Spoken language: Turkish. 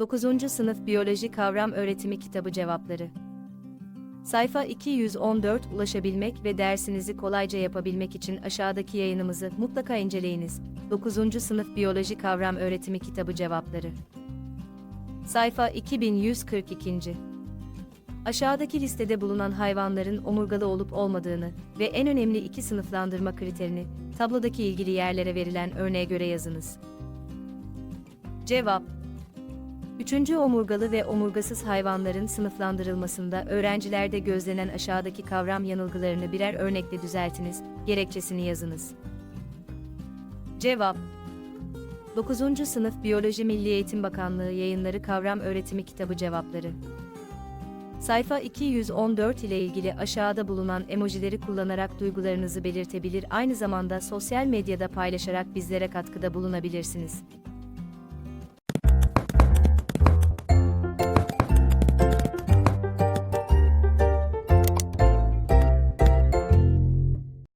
9. Sınıf Biyoloji Kavram Öğretimi Kitabı Cevapları Sayfa 214 ulaşabilmek ve dersinizi kolayca yapabilmek için aşağıdaki yayınımızı mutlaka inceleyiniz. 9. Sınıf Biyoloji Kavram Öğretimi Kitabı Cevapları Sayfa 2142. Aşağıdaki listede bulunan hayvanların omurgalı olup olmadığını ve en önemli iki sınıflandırma kriterini tablodaki ilgili yerlere verilen örneğe göre yazınız. Cevap Üçüncü omurgalı ve omurgasız hayvanların sınıflandırılmasında öğrencilerde gözlenen aşağıdaki kavram yanılgılarını birer örnekle düzeltiniz, gerekçesini yazınız. Cevap 9. Sınıf Biyoloji Milli Eğitim Bakanlığı Yayınları Kavram Öğretimi Kitabı Cevapları Sayfa 214 ile ilgili aşağıda bulunan emojileri kullanarak duygularınızı belirtebilir aynı zamanda sosyal medyada paylaşarak bizlere katkıda bulunabilirsiniz.